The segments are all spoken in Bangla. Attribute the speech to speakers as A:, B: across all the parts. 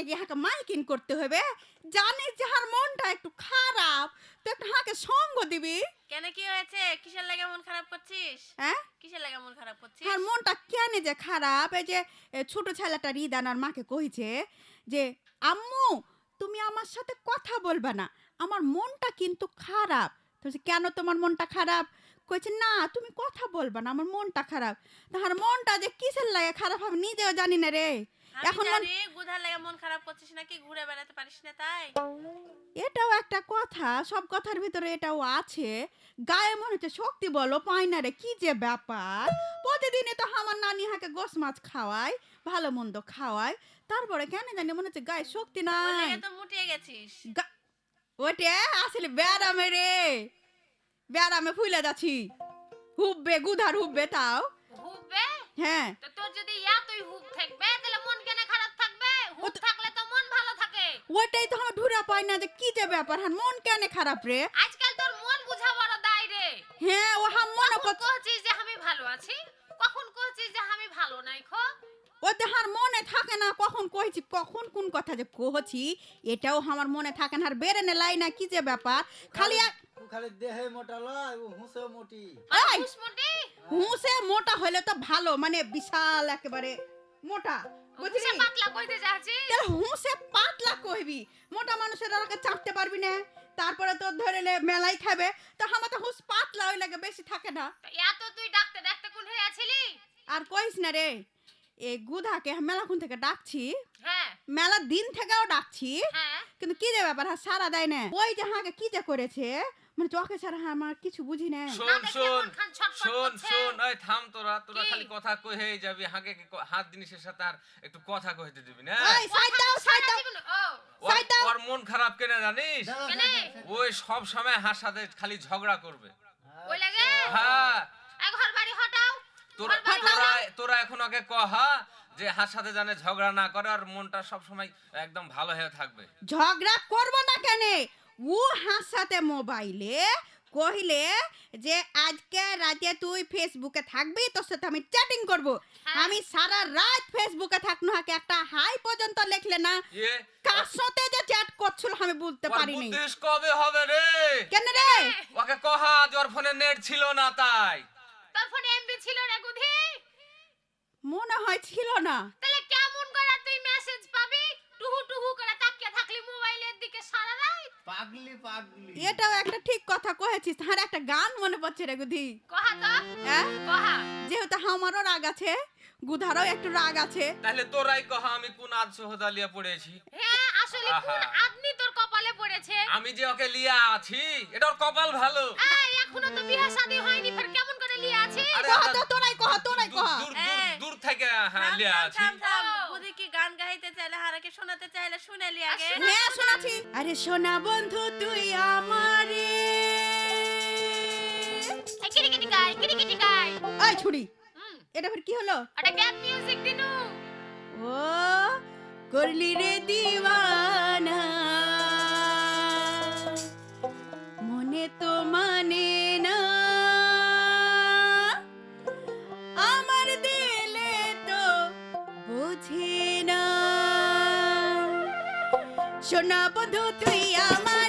A: আগে কি হাকে মাইকিন করতে হবে জানিস যে হার মনটা একটু খারাপ। তো একটু হাকে সঙ্গ দিবি।
B: কেন কি হয়েছে? কিসের লাগে মন খারাপ করছিস?
A: হ্যাঁ?
B: কিসের লাগে মন খারাপ করছিস?
A: আর মনটা কেন যে খারাপ? এই যে ছোট ছেলেটা রিদানার মাকে কইছে যে আম্মু তুমি আমার সাথে কথা বলবে না। আমার মনটা কিন্তু খারাপ। তো কেন তোমার মনটা খারাপ? কইছে না তুমি কথা বলবে না। আমার মনটা খারাপ। তাহার মনটা যে কিসের লাগে খারাপ আমি নিজেও জানি না রে। এখন
B: জানি লাগে মন খারাপ করছিস নাকি? ঘুরে বেড়াতে পারিস না তাই?
A: এটাও একটা কথা সব কথার ভিতরে এটাও আছে। গায়ে মনে হচ্ছে শক্তি বলো পাই না রে কি যে ব্যাপার? প্রতিদিনে তো আমার নানি হাকে গোস মাছ খাওয়াই ভালো মন্দ খাওয়াই তারপরে কেন জানি মনে হচ্ছে গায়ে শক্তি নাই।
B: তো মুটিয়ে গেছিস।
A: ওটে আসলে ব্যারামে রে। ব্যারামে ফুলে যাচ্ছি। হুববে গুধার হুববে তাও।
C: হুববে?
A: হ্যাঁ।
C: তো তোর যদি এতই হুব থাকবে তাহলে মন কেন খারাপ থাকবে? হুব থাকলে তো মন ভালো থাকে।
A: ওটাই তো আমার ঢুরা পাই না যে কি যে ব্যাপার হ্যাঁ মন কেন খারাপ রে?
C: আজকাল তোর মন বুঝা বড় দায় রে।
A: হ্যাঁ ও হাম মনে
C: কহছিস যে আমি ভালো আছি? কখন কহছিস যে আমি ভালো নাই খো?
A: ও দেহার মনে থাকে না কখন কইছি কখন কোন কথা যে কহছি এটাও আমার মনে থাকে না আর বেড়ে নে লাই না কি যে ব্যাপার? খালি
D: খালি দেহে মোটা লয় ও হুঁসে মোটি।
A: হুঁসে মোটা? হলে তো ভালো মানে বিশাল একেবারে মোটা বুঝলি?
C: পাতলা কইতে যাচ্ছি
A: তাহলে হুঁসে পাতলা কইবি। মোটা মানুষের আগে চাটতে পারবি না। তারপরে তোর ধরে নে মেলাই খাবে। তো আমার তো হুঁস পাতলা ওই লাগে বেশি থাকে না।
C: এত তুই ডাকতে ডাকতে কোন হয়ে আছিলি?
A: আর কইস না রে এই গুধাকে মেলাখুন থেকে ডাকছি।
C: হ্যাঁ।
A: মেলা দিন থেকেও ডাকছি।
C: হ্যাঁ।
A: কিন্তু কি যে ব্যাপার হ্যাঁ সারা দেয় না। ওই যে হাঁকে কি যে করেছে মানে চোখে ছাড়া হ্যাঁ আমার কিছু বুঝি না
E: শোন শোন শোন শোন ওই থাম তোরা তোরা খালি কথা কহে যাবি ক- হাত জিনিসের সাথে আর একটু কথা কইতে দিবি না?
A: ওই সাইড দাও সাইড দাও। সাইড দাও।
E: ওর মন খারাপ কেন জানিস। ওই সব সময় হার সাথে খালি ঝগড়া করবে।
C: ওই লাগে?
E: হ্যাঁ।
C: এই ঘর বাড়ি হটাও।
E: তোরা তোরা তোরা এখন ওকে কহা যে হার সাথে জানে ঝগড়া না করে আর মনটা সব সময় একদম ভালো হয়ে থাকবে।
A: ঝগড়া করব না কেন? ও হাঁস সাথে মোবাইলে কহিলে যে আজকে রাতে তুই ফেসবুকে থাকবি তোর সাথে আমি চ্যাটিং করব। আমি সারা রাত ফেসবুকে থাকনো হাকে একটা হাই পর্যন্ত লিখলে না কার সাথে যে চ্যাট করছিল আমি বলতে পারিনি
E: বুদ্ধিস কবে হবে রে
A: কেন রে
E: ওকে কহা ওর ফোনে নেট ছিল না তাই
C: তোর ফোনে এমবি ছিল না গুধি
A: মনে হয় ছিল না
C: তাহলে কেমন করে তুই মেসেজ পাবি টুহু টুহু করে তাকিয়ে থাকলি মোবাইলের দিকে সারা রাত?
D: পাগলি পাগলি।
A: এটাও একটা ঠিক কথা কহেছিস তার একটা গান মনে পড়ছে রে গুধি।
C: কহা তো?
A: হ্যাঁ?
C: কহা?
A: যেহেতু আমারও রাগ আছে গুধারও একটু রাগ আছে।
E: তাহলে তোরাই কহা আমি কোন আজ সহদালিয়া পড়েছি?
C: হ্যাঁ আসলে কোন। আদমি তোর কপালে পড়েছে?
E: আমি যে ওকে লিয়া আছি এটা ওর কপাল ভালো।
C: এই এখনও তো বিয়ে শাদী হয়নি ফের কেমন করে লিয়ে আছিস?
E: আরে
A: কহা তো তোরাই কহা তোরাই কহা।
E: থেকে হ্যাঁ লিয়া আছি
B: গান গাইতে চাইলে হারাকে শোনাতে চাইলে শুনেলি আগে
A: হ্যাঁ শোনাছি আরে সোনা বন্ধু তুই আমারে। ওই ছুরি এটা ফের কি হলো?
C: গ্যাপ মিউজিক দিনু
A: ও করলি রে দিওয়ানা। বন্ধু তুই আমারে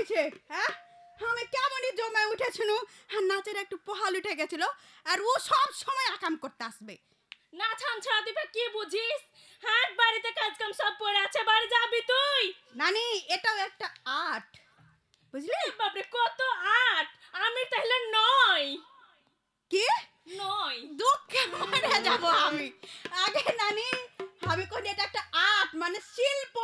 A: কইছে হ্যাঁ? আমি কেমনই জমে উঠেছিল আর নাচের একটু পহাল উঠে গেছিল আর ও সব সময় আকাম করতে আসবে।
F: না ছান ছাড়া তুই কি বুঝিস? হাট বাড়িতে সব পড়ে আছে বাড়ি যাবি তুই?
A: নানি এটাও একটা আর্ট। বুঝলি?
F: বাপরে কত আট আমি তাহলে নয়
A: কি?
F: নয়
A: দুঃখে মরে যাব আমি। আগে নানি আমি কই এটা একটা আর্ট মানে শিল্প।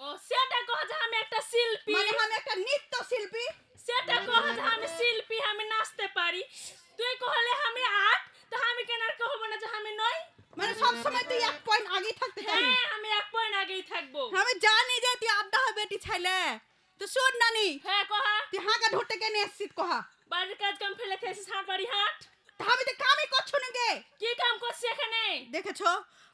F: ও সেটা কহ যে আমি একটা শিল্পী।
A: মানে আমি একটা নৃত্য শিল্পী
F: সেটা কহ যে আমি শিল্পী আমি নাচতে পারি। তুই কহলে আমি আট তো আমি কেন আর কহব না যে আমি নয়?
A: মানে সব সময় তুই এক পয়েন্ট আগে থাকতে চাই
F: হ্যাঁ আমি এক পয়েন্ট আগেই থাকব।
A: আমি জানি যে তুই আবদা হবে বেটি ছাইলে তো শোন নানি
F: হ্যাঁ কহা
A: তুই হাঁকা ধরতে কেন এসছিস কহা
F: বাড়ির কাজ কাম ফেলে খেয়েছিস হাট বাড়ি হাট
A: তা আমি তো কামই করছ না গে
F: কি কাম করছিস এখানে
A: দেখেছ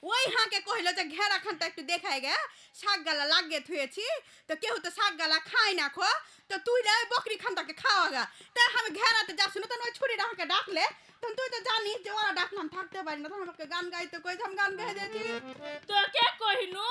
A: ওই হাঁকে কহিল যে ঘেরা খানটা একটু দেখাই গে শাক গালা লাগিয়ে থুয়েছি তো কেউ তো শাক গালা খাই না খো তো তুই রে বকরি খানটাকে খাওয়া গা। তাই আমি ঘেরাতে যাচ্ছি না তখন ওই ছুরি হাঁকে ডাকলে তখন তুই তো জানিস যে ওরা ডাকলাম থাকতে পারি না তখন আমাকে গান গাইতে কই আমি গান গাই দিয়েছি।
F: তোকে কহিনু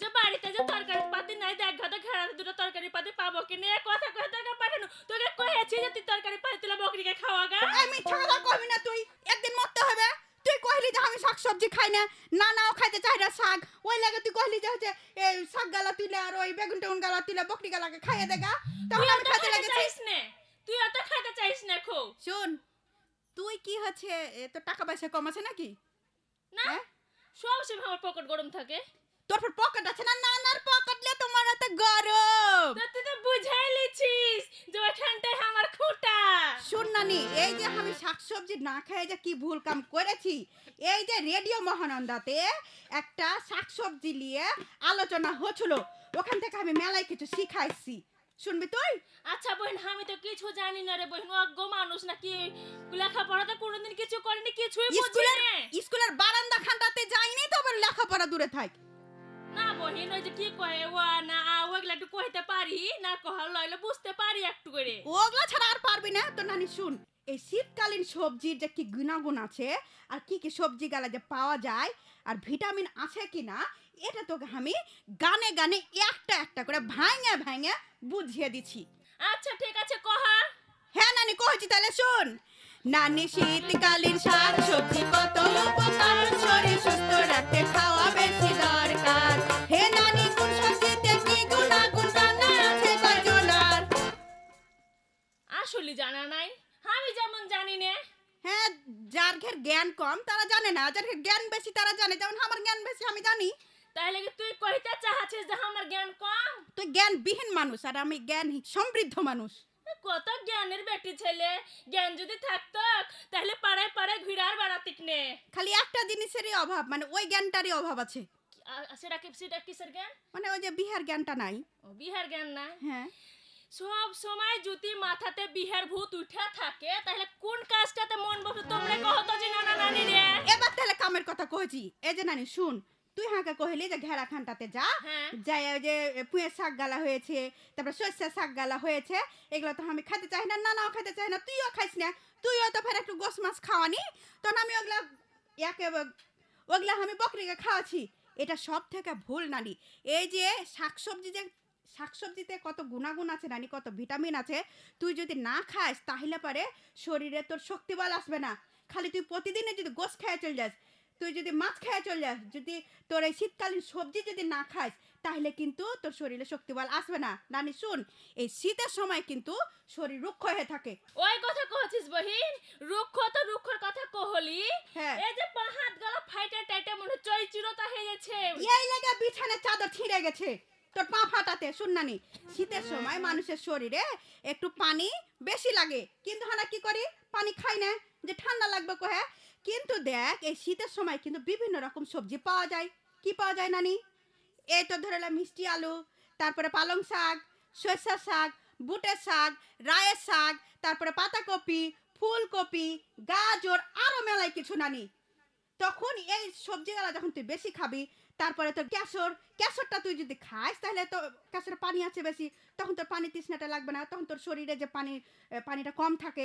F: যে বাড়িতে যে তরকারি পাতি নাই দেখ ঘাতে খেড়াতে দুটো তরকারি পাতি পাবো কি নিয়ে কথা কয়ে তোকে পাঠানো। তোকে কহেছি যে তুই তরকারি পাতি তুলে বকরিকে খাওয়া গা।
A: এই মিথ্যা কথা কইবি না তুই একদিন মরতে হবে। তুই কইলি যে আমি শাক সবজি খাই না না নাও খাইতে চাই না শাক ওই লাগে তুই কইলি যে হচ্ছে এই শাক গালা তুলে আর ওই বেগুন টেগুন গালা তুলে বকরি গালাকে খাইয়ে দেগা? তখন আমি খাইতে লেগেছি।
F: তুই অত খাইতে চাইস না খো
A: শোন তুই কি হচ্ছে তোর টাকা পয়সা কম আছে নাকি?
F: না
A: হ্যাঁ?
F: সব সময় আমার পকেট গরম থাকে।
A: তোর ফের পকেট আছে না? নানার পকেট লে তোমার এত গরম।
F: তুই তো বুঝাই লিছিস যে ওইখানটায় আমার খুঁটা।
A: শোন নানি এই যে আমি শাকসবজি না খেয়ে যে কি ভুল কাম করেছি এই যে রেডিও মহানন্দাতে একটা শাকসবজি নিয়ে আলোচনা হচ্ছিল। ওখান থেকে আমি মেলায় কিছু শিখাইছি। শুনবি তুই?
F: আচ্ছা বোন আমি তো কিছু জানি না রে বোন অজ্ঞ মানুষ নাকি? লেখাপড়া তো কোনোদিন কিছু করিনি কিছুই বুঝি না
A: স্কুলের বারান্দা খানটাতে যাইনি তো আবার লেখাপড়া দূরে থাক।
F: না বহিন ওই যে কি কয় ও না ওগুলা একটু কইতে পারি না কহাল লইলে বুঝতে পারি একটু করে।
A: ওগুলা ছাড়া আর পারবি না তো নানি শুন। এই শীতকালীন সবজির যে কি গুণাগুণ আছে আর কি কি সবজি গালা যে পাওয়া যায় আর ভিটামিন আছে কি না এটা তোকে আমি গানে গানে একটা একটা করে ভাঙে ভাঙে বুঝিয়ে দিছি
F: আচ্ছা ঠিক আছে কহা
A: হ্যাঁ নানি কইছি তাহলে শুন। নানি শীতকালীন শাক সবজি কত উপকার শরীর সুস্থ রাখতে খাওয়া বেশি দরকার। হে নানি কোন সবজিতে কি গুণাগুণ জানা আছে কয়জনার
F: আসলে জানা নাই। আমি যেমন জানি না।
A: হ্যাঁ যার ঘের জ্ঞান কম তারা জানে না। যার ঘের জ্ঞান বেশি তারা জানে। যেমন আমার জ্ঞান বেশি আমি জানি।
F: তাহলে কি তুই কইতে চাচ্ছিস যে আমার জ্ঞান কম?
A: তুই জ্ঞানবিহীন মানুষ আর আমি জ্ঞান সমৃদ্ধ মানুষ।
F: কত জ্ঞানের বেটি ছেলে। জ্ঞান যদি থাকতো তাহলে পাড়ায় পাড়ায় ঘুরার বেড়াতিক নে।
A: খালি একটা জিনিসেরই অভাব মানে ওই জ্ঞানটারই অভাব আছে।
F: সেটা কি সেটা কিসের জ্ঞান?
A: মানে ওই যে বিহার জ্ঞানটা নাই।
F: ও বিহার জ্ঞান না
A: হ্যাঁ।
F: সব সময় যদি মাথাতে বিহার ভূত উঠে থাকে তাহলে কোন কাজটাতে মন বসে? তোমরা কহ তো যে নানা নানি রে।
A: এবার তাহলে কামের কথা কইছি। এই যে নানি শুন তুই হাঁকে কহিলি যে ঘেরা খানটাতে যা
F: হ্যাঁ।
A: যাই ওই যে পুঁয়ের শাক গালা হয়েছে তারপর শস্যের শাক গালা হয়েছে এগুলো তো আমি খেতে চাই না নানাও খেতে চাই না তুইও খাইস না তুইও তো ফের একটু গোস মাছ খাওয়ানি তখন আমি ওগুলা ইয়াকে ওগুলা আমি বকরিকে খাওয়াছি। এটা সব থেকে ভুল নানি। এই যে শাকসবজি যে শাকসবজিতে কত গুণাগুণ আছে নানি কত ভিটামিন আছে তুই যদি না খাস তাহলে পারে শরীরে তোর শক্তি বল আসবে না। খালি তুই প্রতিদিনে যদি গোস খেয়ে চলে যাস তুই যদি মাছ খেয়ে চলে যাস যদি তোর এই শীতকালীন সবজি যদি না খাস তাহলে কিন্তু তোর শরীরে শক্তি বল আসবে না। নানি শুন এই শীতের সময় কিন্তু শরীর রুক্ষ হয়ে থাকে।
F: ওই কথা কহছিস বহিন? রুক্ষ তো রুক্ষর কথা কহলি।
A: হ্যাঁ।
F: এই যে পাহাত গলা ফাইটে টাইটে মনে চই চিরতা হয়ে গেছে।
A: এই লেগে বিছানার চাদর ছিঁড়ে গেছে। তোর পা ফাটাতে, শুন নানি। শীতের সময় মানুষের শরীরে একটু পানি বেশি লাগে। কিন্তু হানা কি করি? পানি খাই না, যে ঠান্ডা লাগবে কহে কিন্তু দেখ, এই শীতের সময় কিন্তু বিভিন্ন রকম সবজি পাওয়া যায়। কি পাওয়া যায় নানি? এই তো ধরে মিষ্টি আলু, তারপরে পালং শাক সরষা শাক, বুটের শাক, রায়ের শাক, তারপরে পাতাকপি, ফুলকপি, গাজর, আরও মেলায় কিছু নানি। তখন এই সবজিগুলা যখন তুই বেশি খাবি তারপরে তোর ক্যাশর, ক্যাশরটা তুই যদি খাস, তাহলে তো ক্যাশরে পানি আছে বেশি। তখন তোর পানি তৃষ্ণাটা লাগবে না, তখন তোর শরীরে যে পানি পানিটা কম থাকে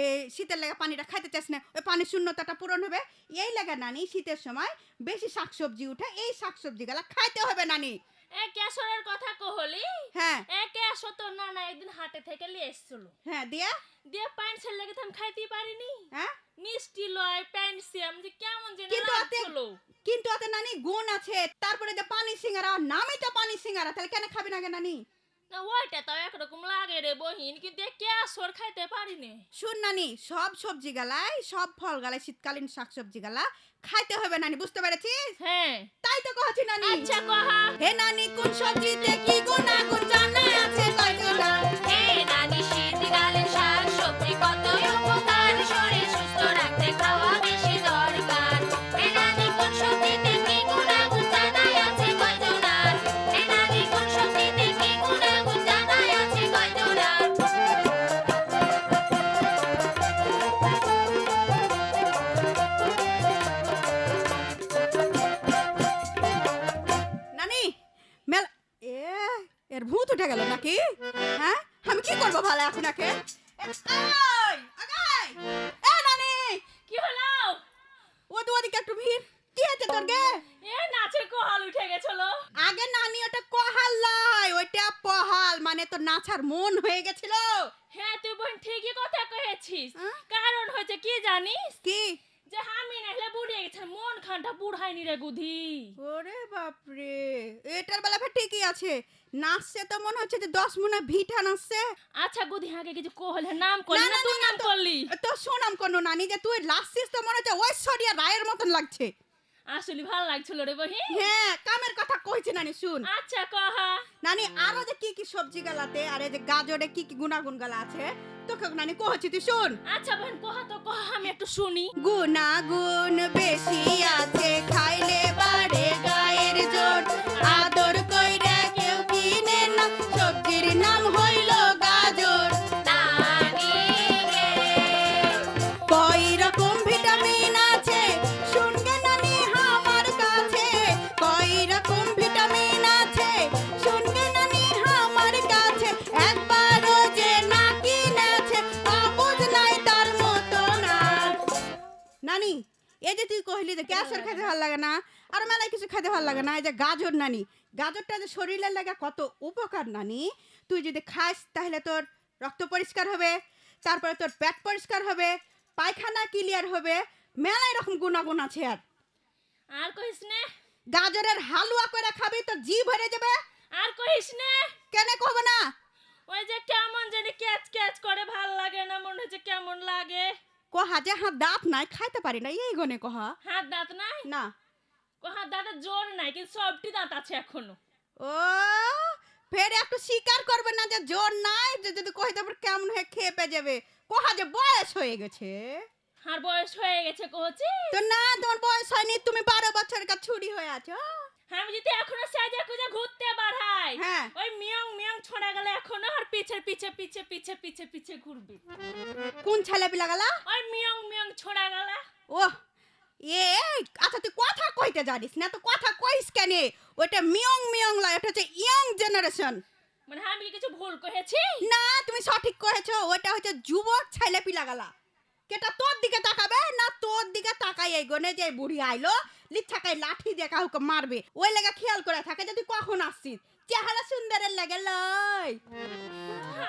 A: এই শীতের লেগে পানিটা খাইতে চাস না, ওই পানির শূন্যতাটা পূরণ হবে। এই লেগে নানি, শীতের সময় বেশি শাকসবজি উঠে, এই শাকসবজিগুলা খাইতে হবে নানি।
F: এ ক্যাশরের কথা কহলি
A: হ্যাঁ।
F: এ ক্যাশ তো না না একদিন হাটে থেকে নিয়ে এসেছিল।
A: হ্যাঁ দিয়ে।
F: দিয়ে প্যান্ট ছেলে লেগে তো আমি খাইতেই পারিনি।
A: হ্যাঁ?
F: মিষ্টি লয় প্যান্ট সিয়াম যে কেমন যেন লাগছিল।
A: কিন্তু ওতে নানি গুণ আছে। তারপরে যে পানি সিঙ্গারা নামই তো পানি সিঙ্গারা তাহলে কেন খাবি না গে নানি?
F: না ওইটা তো একরকম লাগে রে বহিন কিন্তু কে খাইতে পারিনি
A: শুন নানি সব সবজি গালাই সব ফল গালাই শীতকালীন শাকসবজি গালা খাইতে হবে নানি বুঝতে পেরেছিস?
F: হ্যাঁ।
A: তাই তো কহছি নানি।
F: আচ্ছা কহা।
A: হে নানি কোন সবজিতে কি গুণাগুণ জানা আছে
G: হে নানি শীতকালীন শাকসবজি কত
A: উঠে গেল নাকি? হ্যাঁ? আমি কি করব ভালো এখন একে এ, আই, আগাই। এ নানি!
F: কি হলো?
A: ও দু ওদিকে একটু ভিড়। কি হয়েছে তোর গে?
F: এ নাচের কোহাল উঠে গেছিল।
A: আগে নানি ওটা কহাল লয় ওইটা পহাল। মানে তো নাচার মন হয়ে গেছিল?
F: হ্যাঁ তুই বোন ঠিকই কথা কহেছিস
A: হ্যাঁ?
F: কারণ হয়েছে কি জানিস?
A: কি?
F: যে আমি নাহলে বুড়িয়ে গেছে মন খানটা বুড়াইনি রে গুধি।
A: ওরে বাপরে! এটার বেলা ঠিকই আছে। নাচছে তো মনে হচ্ছে যে দশ মনে ভিটা নাচছে।
F: আচ্ছা গুধি আগে কিছু কোহলে নাম করলি
A: না,
F: তুই নাম করলি।
A: তো শোনাম কোনো নানি যে তুই লাসছিস তো মনে হচ্ছে ঐশ্বরিয়া রায়ের মতন লাগছে।
F: আসলে ভালো লাগছিল রে বহি।
A: হ্যাঁ কামের কথা কইছি নানি শুন।
F: আচ্ছা কহা
A: নানি আরও যে কি কি সবজি গালাতে আর এই যে গাজরে কি কি গুণাগুণ গালা আছে তোকে নানি কহছি তুই শুন।
F: আচ্ছা বোন কহা তো কহা আমি একটু শুনি।
A: গুণাগুণ বেশি আছে খাইলে বাড়ে কহিলি যে ক্যাশর খেতে ভালো লাগে না আর মেলায় কিছু খেতে ভালো লাগে না এই যে গাজর নানি। গাজরটা যে শরীরের লাগে কত উপকার নানি তুই যদি খাস তাহলে তোর রক্ত পরিষ্কার হবে তারপরে তোর পেট পরিষ্কার হবে পায়খানা ক্লিয়ার হবে মেলায় রকম গুণাগুণ আছে আর।
F: আর কহিস নে।
A: গাজরের হালুয়া করে খাবি তো জি ভরে যাবে।
F: আর কহিস নে।
A: কেন কহবে না?
F: ওই যে কেমন জানি ক্যাচ ক্যাচ করে ভালো লাগে না মনে হচ্ছে কেমন লাগে।
A: কহা যে হাত দাঁত নাই খাইতে পারি না এই গনে কহা।
F: হাত দাঁত নাই?
A: না।
F: হাত দাঁতের জোর নাই কিন্তু সবটি দাঁত আছে এখনও।
A: ও ফের একটু স্বীকার করবে না যে জোর নাই যে যদি কই তারপর কেমন হয়ে খেয়ে পে যাবে। কহা যে বয়স হয়ে গেছে।
F: আর বয়স হয়ে গেছে কহছি
A: তো না তোমার বয়স হয়নি তুমি বারো বছর কা ছুরি হয়ে আছো।
F: হ্যাঁ আমি যদি এখনও সাজা কুজা ঘুরতে বাড়াই
A: হ্যাঁ।
F: ওই ছড়া গেলে এখনও আর পিছে পিছে পিছে পিছে পিছে পিছে ঘুরবে।
A: কোন ছেলে পিলা গেলা
F: ওই মিয়ং মিয়ং ছড়া গেলা।
A: ও এ আচ্ছা তুই কথা কইতে জানিস না তো কথা কইস কেন? ওটা মিয়ং মিয়ং লয় ওটা হচ্ছে ইয়ং জেনারেশন।
F: মানে আমি কি কিছু ভুল কহেছি?
A: না তুমি সঠিক করেছ ওটা হচ্ছে যুবক ছেলে পিলা গেলা কেটা তোর দিকে তাকাবে না তোর দিকে তাকাই এই গনে যে বুড়ি আইলো লিচ্ছাকাই লাঠি দিয়ে কাউকে মারবে। ওই লেগে খেয়াল করে থাকে যদি কখন আসছিস? চেহারা সুন্দরের লাগে লয়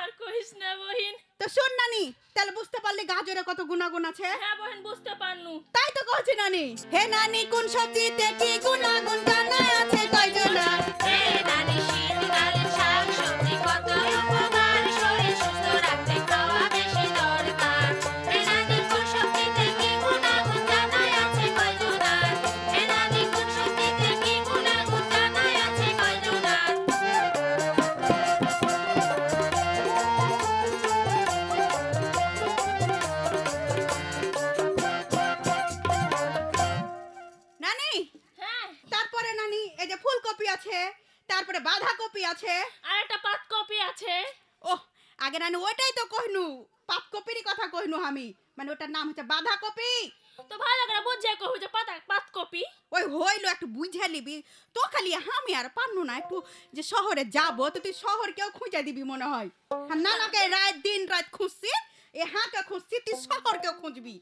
F: আর কহিস না বহিন।
A: তো শুন নানি তাহলে বুঝতে পারলি গাজরে কত গুণাগুণ আছে?
F: হ্যাঁ বহিন বুঝতে পারনু।
A: তাই তো কইছি নানি। হে নানি কোন সবজিতে কি গুণাগুণ জানা আছে? কয়জনা
G: হে নানি
A: তারপরে নানি এই যে ফুলকপি আছে তারপরে বাঁধাকপি আছে।
F: আর একটা পাতকপি আছে।
A: ও আগে নানি ওইটাই তো কইনু পাতকপিরই কথা কইনু আমি। মানে ওটার নাম হচ্ছে বাঁধাকপি।
F: তো ভালো করে বুঝে কহু যে পাতা পাতকপি
A: ওই হইল একটু বুঝে নিবি। তো খালি আমি আর পান্নু না একটু যে শহরে যাব তো তুই শহর কেউ খুঁজে দিবি মনে হয়। আর নানাকে রাত দিন রাত খুঁজছি এ হাঁকে খুঁজছি তুই শহর কেউ খুঁজবি।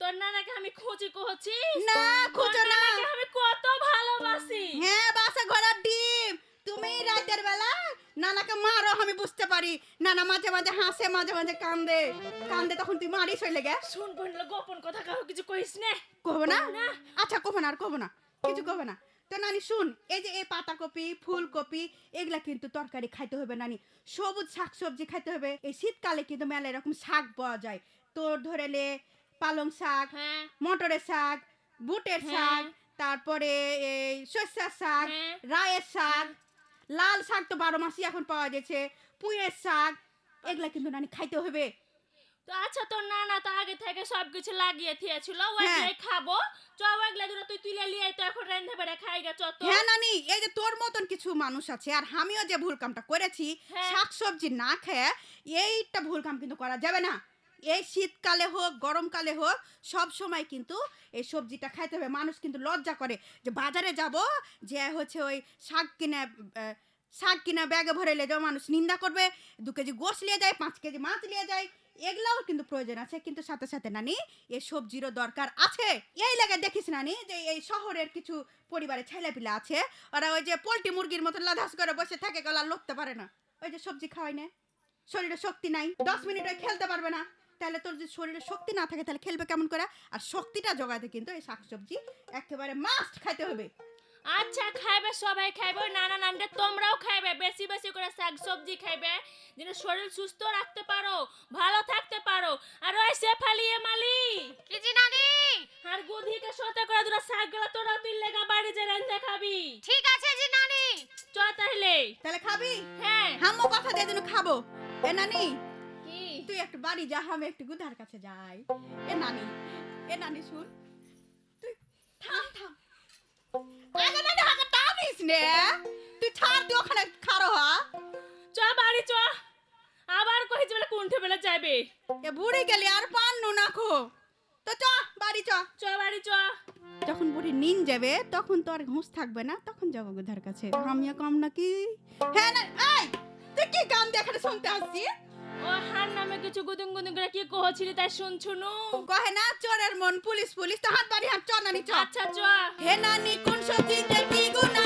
F: তোর নানাকে আমি খুঁজি কহছি
A: না খুঁজো না।
F: আমি কত ভালোবাসি।
A: হ্যাঁ বাসা ঘোড়ার ডিম। তুমি রাতের বেলা নানাকে মারো আমি বুঝতে পারি। নানা মাঝে মাঝে হাসে মাঝে মাঝে কান্দে। কান্দে তখন তুই মারিস হইলে গে
F: শুন বলল গোপন কথা কাউ কিছু কইস না।
A: কব না? আচ্ছা কব না আর কব না। কিছু কব না। তো নানি শুন এই যে এই পাতাকপি ফুলকপি এগুলা কিন্তু তরকারি খাইতে হবে নানি। সবুজ শাক সবজি খাইতে হবে। এই শীতকালে কিন্তু মেলা এরকম শাক পাওয়া যায়। তোর ধরেলে পালং শাক
F: হ্যাঁ
A: মটরের শাক বুটের শাক
F: হ্যাঁ।
A: তারপরে এই শস্যের শাক
F: হ্যাঁ।
A: রায়ের শাক লাল শাক তো বারো মাসই এখন পাওয়া যাচ্ছে পুঁয়ের শাক এগুলা কিন্তু নানি খাইতে হবে
F: তো আচ্ছা তোর নানা তো আগে থেকে সবকিছু লাগিয়ে থিয়েছিল। ওইগুলাই খাব চ ওইগুলা দুটো তুই তুলে লিয়ে তো এখন রান্ধে বেড়ে খাই গে চত
A: হ্যাঁ নানি এই যে তোর মতন কিছু মানুষ আছে আর আমিও যে ভুল কামটা করেছি। শাক সবজি না খেয়ে এইটা ভুল কাম কিন্তু করা যাবে না এই শীতকালে হোক, গরমকালে হোক, সব সময় কিন্তু এই সবজিটা খাইতে হবে। মানুষ কিন্তু লজ্জা করে যে বাজারে যাব, যে হচ্ছে ওই শাক কিনে শাক কিনা ব্যাগে ভরে নিয়ে যাও মানুষ নিন্দা করবে, দু কেজি গোশ নিয়ে যায়, পাঁচ কেজি মাছ নিয়ে যায়, এগুলাও কিন্তু প্রয়োজন আছে। কিন্তু সাথে সাথে নানি, এই সবজিরও দরকার আছে। এই লাগে দেখিস নানি যে এই শহরের কিছু পরিবারে ছেলেপিলে আছে, ওরা ওই যে পোলট্রি মুরগির মতো লাধাস করে বসে থাকে গলা লড়তে পারে না। ওই যে সবজি খাওয়াই না, শরীরে শক্তি নাই, দশ মিনিট খেলতে পারবে না। তাহলে তোর যদি শরীরে শক্তি না থাকে তাহলে খেলবে কেমন করে? আর শক্তিটা জোগাতে কিন্তু এই শাকসবজি একেবারে মাস্ট খাইতে হবে।
F: আচ্ছা খাইবে সবাই খাইবে নানা নানটা তোমরাও খাইবে বেশি বেশি করে শাক সবজি খাইবে যেন শরীর সুস্থ রাখতে পারো ভালো থাকতে পারো। আর ওই শেফালিয়ে মালি।
G: কি জি নানি?
F: আর গুধিকে সতে করে দুটো শাকগুলা তোরা তুই লেগা বাড়ি যে রান্ধে খাবি।
G: ঠিক আছে জি নানি।
F: চ তাহলে।
A: তাহলে খাবি?
F: হ্যাঁ।
A: হামও কথা দিয়ে যেন খাব। এ নানি তুই একটু বাড়ি যা আমি একটু গুধার কাছে যাই। এ নানি এ নানি শুন। তুই থাম থাম। আগে নানি হাতে টানিস নে। তুই ছাড় তুই ওখানে খারো হা।
F: চ বাড়ি চ। আবার কইছে বলে কুণ্ঠে বেলা যাবে
A: এ বুড়ি গেলি আর পান নু নাখো তো চ বাড়ি চ।
F: চ বাড়ি চ।
A: যখন বুড়ি নিন যাবে তখন তো আর ঘুষ থাকবে না তখন যাব গুধার কাছে। আমিও কম নাকি? হ্যাঁ না এই! তুই কি গান এখানে শুনতে আসছি
F: ও হার নামে কিছু গুদুং গুদুং করে কি কহছিলি তাই শুনছুনু
A: কহে না চোরের মন পুলিশ পুলিশ তো হাত বাড়ি হাত চ নানি চ।
F: আচ্ছা চ।
A: হে নানি কোন সবজিতে কি গুণা